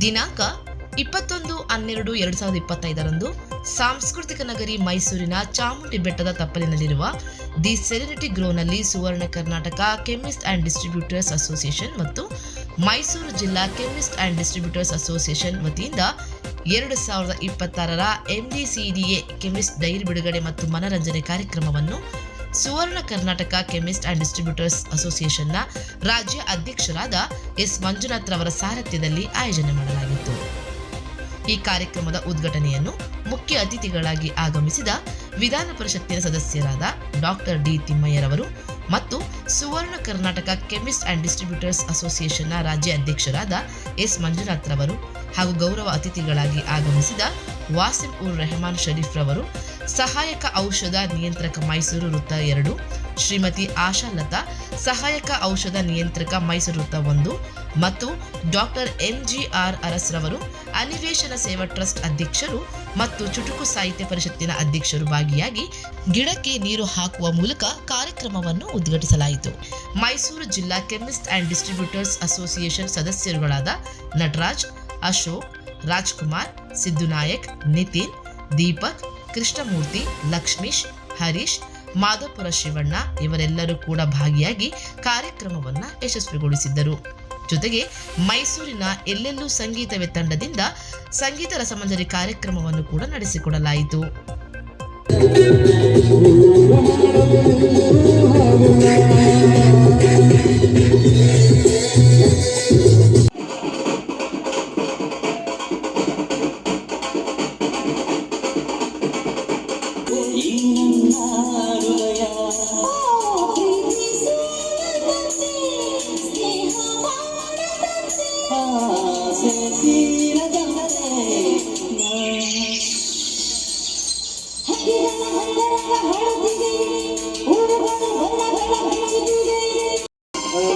ದಿನಾಂಕ ಇಪ್ಪತ್ತೊಂದು ಹನ್ನೆರಡು ಎರಡು ಸಾವಿರದ ಇಪ್ಪತ್ತೈದರಂದು ಸಾಂಸ್ಕೃತಿಕ ನಗರಿ ಮೈಸೂರಿನ ಚಾಮುಂಡಿ ಬೆಟ್ಟದ ತಪ್ಪಲಿನಲ್ಲಿರುವ the serenity ಗ್ರೋನಲ್ಲಿ Suvarna Karnataka chemist and distributors association ಮತ್ತು ಮೈಸೂರು ಜಿಲ್ಲಾ ಕೆಮಿಸ್ಟ್ ಅಂಡ್ ಡಿಸ್ಟ್ರಿಬ್ಯೂಟರ್ಸ್ ಅಸೋಸಿಯೇಷನ್ ವತಿಯಿಂದ ಎರಡು ಸಾವಿರದ ಇಪ್ಪತ್ತಾರರ ಎಂಡಿಸಿಡಿಎ ಕೆಮಿಸ್ಟ್ ಡೈರಿ ಬಿಡುಗಡೆ ಮತ್ತು ಮನರಂಜನೆ ಕಾರ್ಯಕ್ರಮವನ್ನು Suvarna Karnataka chemist and distributors ಅಸೋಸಿಯೇಷನ್ನ ರಾಜ್ಯ ಅಧ್ಯಕ್ಷರಾದ ಎಸ್ ಮಂಜುನಾಥ್ ರವರ ಸಾರಥ್ಯದಲ್ಲಿ ಆಯೋಜನೆ ಮಾಡಲಾಗಿತ್ತು. ಈ ಕಾರ್ಯಕ್ರಮದ ಉದ್ಘಾಟನೆಯನ್ನು ಮುಖ್ಯ ಅತಿಥಿಗಳಾಗಿ ಆಗಮಿಸಿದ ವಿಧಾನ ಪರಿಷತ್ತಿನ ಸದಸ್ಯರಾದ ಡಾಕ್ಟರ್ ಡಿ ತಿಮ್ಮಯ್ಯರವರು ಮತ್ತು Suvarna Karnataka chemist and distributors ಅಸೋಸಿಯೇಷನ್ನ ರಾಜ್ಯ ಅಧ್ಯಕ್ಷರಾದ ಎಸ್ ಮಂಜುನಾಥ್ ರವರು ಹಾಗೂ ಗೌರವ ಅತಿಥಿಗಳಾಗಿ ಆಗಮಿಸಿದ ವಾಸಿಂ ಉರ್ ರೆಹಮಾನ್ ಶರೀಫ್ ರವರು ಸಹಾಯಕ ಔಷಧ ನಿಯಂತ್ರಕ ಮೈಸೂರು ವೃತ್ತ ಎರಡು, ಶ್ರೀಮತಿ ಆಶಾ ಲತಾ ಸಹಾಯಕ ಔಷಧ ನಿಯಂತ್ರಕ ಮೈಸೂರು ವೃತ್ತ ಒಂದು ಮತ್ತು ಡಾಕ್ಟರ್ ಎಂಜಿಆರ್ ಅರಸ್ ರವರು ಅನಿವೇಶನ ಸೇವಾ ಟ್ರಸ್ಟ್ ಅಧ್ಯಕ್ಷರು ಮತ್ತು ಚುಟುಕು ಸಾಹಿತ್ಯ ಪರಿಷತ್ತಿನ ಅಧ್ಯಕ್ಷರು ಭಾಗಿಯಾಗಿ ಗಿಡಕ್ಕೆ ನೀರು ಹಾಕುವ ಮೂಲಕ ಕಾರ್ಯಕ್ರಮವನ್ನು ಉದ್ಘಾಟಿಸಲಾಯಿತು. ಮೈಸೂರು ಜಿಲ್ಲಾ ಕೆಮಿಸ್ಟ್ ಅಂಡ್ ಡಿಸ್ಟ್ರಿಬ್ಯೂಟರ್ಸ್ ಅಸೋಸಿಯೇಷನ್ ಸದಸ್ಯರುಗಳಾದ ನಟರಾಜ್, ಅಶೋಕ್ ರಾಜ್ಕುಮಾರ್ ಸಿದ್ದುನಾಯಕ್ ನಿತಿನ್, ದೀಪಕ್, ಕೃಷ್ಣಮೂರ್ತಿ, ಲಕ್ಷ್ಮೀಶ್, ಹರೀಶ್, ಮಾಧವಪುರ ಶಿವಣ್ಣ ಇವರೆಲ್ಲರೂ ಕೂಡ ಭಾಗಿಯಾಗಿ ಕಾರ್ಯಕ್ರಮವನ್ನು ಯಶಸ್ವಿಗೊಳಿಸಿದ್ದರು. ಜೊತೆಗೆ ಮೈಸೂರಿನ ಎಲ್ಲೆಲ್ಲೂ ಸಂಗೀತವೇ ತಂಡದಿಂದ ಸಂಗೀತ ರಸಮಂಜರಿ ಕಾರ್ಯಕ್ರಮವನ್ನು ಕೂಡ ನಡೆಸಿಕೊಡಲಾಯಿತು.